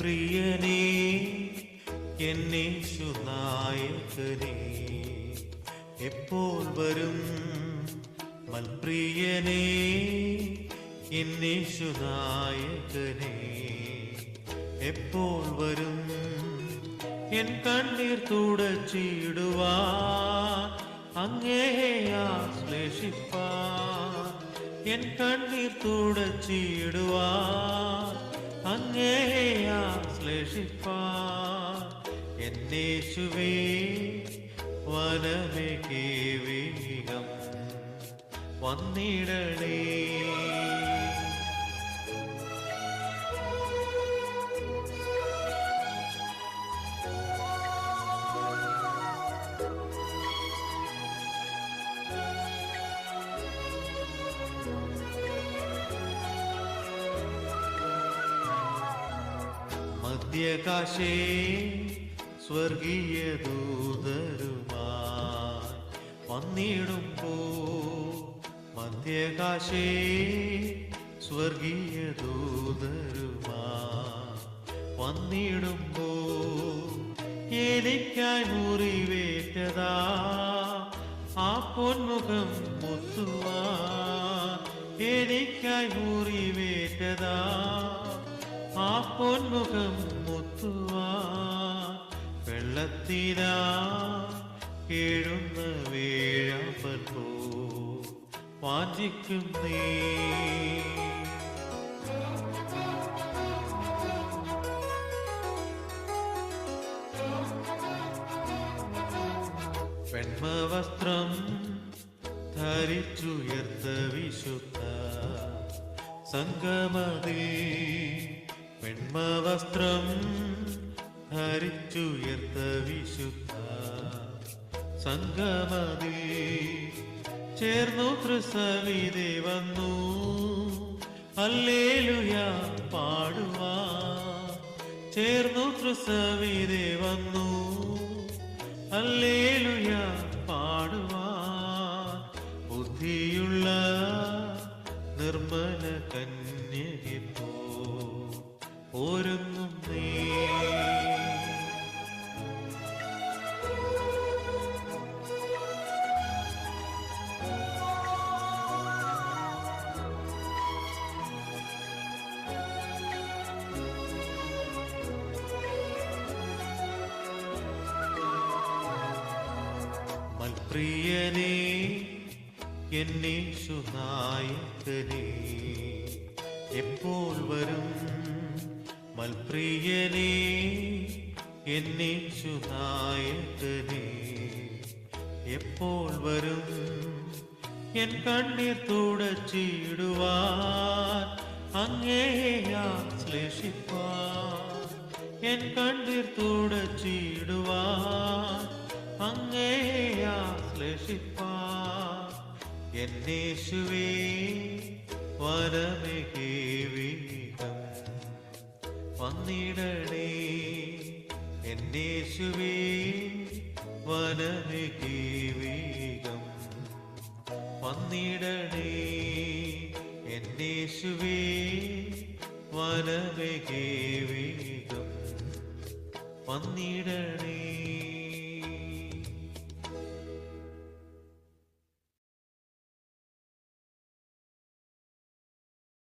മൽപ്രിയനേ എന്നേശു നായകനേ എപ്പോൾ വരും മൽപ്രിയനേ എന്നേശു നായകനേ എപ്പോൾ വരും എൻ കണ്ണീർ തുടച്ചിടുവാ അങ്ങേ ആശ്ലേഷിപ്പാ. എൻ കണ്ണീർ തുടച്ചിടുവാ അങ്ങേ ആശ്ലേഷിപ്പാ എന്നേശുവേ വനമേ കേവീകം വന്നിടണേ. മധ്യകാശേ സ്വർഗീയ ദൂതരുമായി വന്നിടുമ്പോ മധ്യകാശേ സ്വർഗീയ ദൂതരുമായി വന്നിടുമ്പോ എനിക്കായി മുറിവേറ്റതാ ആ പൊന്മുഖം മുത്തുവാ എനിക്കായി മുറിവേറ്റതാ പൊന്മുഖം മുത്തുവാ വെള്ളത്തിനാ കേഴുന്ന വേഴപ്പോ വാഞ്ചിക്കും നീ. പെൺമവസ്ത്രം ധരിച്ചുയർത്ത വിശുദ്ധ സംഗമതി. പെൺമവസ്ത്രം ഹരിച്ചുയർത്ത വിശുദ്ധ സംഗമതി ചേർന്നു ക്രിസ്തവിതെ വന്നു. അല്ലേലുയ പാടുവാ. ചേർന്നു ക്രിസ്തവിതെ വന്നു. അല്ലേലുയ മൽപ്രിയനേ എന്നെ നായകനേ എപ്പോൾ വരും മൽപ്രിയനേ എന്നെ നായകനേ എപ്പോൾ വരും എൻ കണ്ണീർ തുടച്ചിടുവാൻ അങ്ങേയാ ആശ്ലേഷിപ്പാൻ എൻ കണ്ണീർ തുടച്ചിടുവാൻ അങ്ങേ ആശ്ലേഷിപ്പാൻ എന്നേശുവേ വരമേ കേവീകം വന്നിടണേ എന്നേശുവേ വനമേ കേവീകം വന്നിടണേ എന്നേശുവേ വനമേ കേവീകം വന്നിടണേ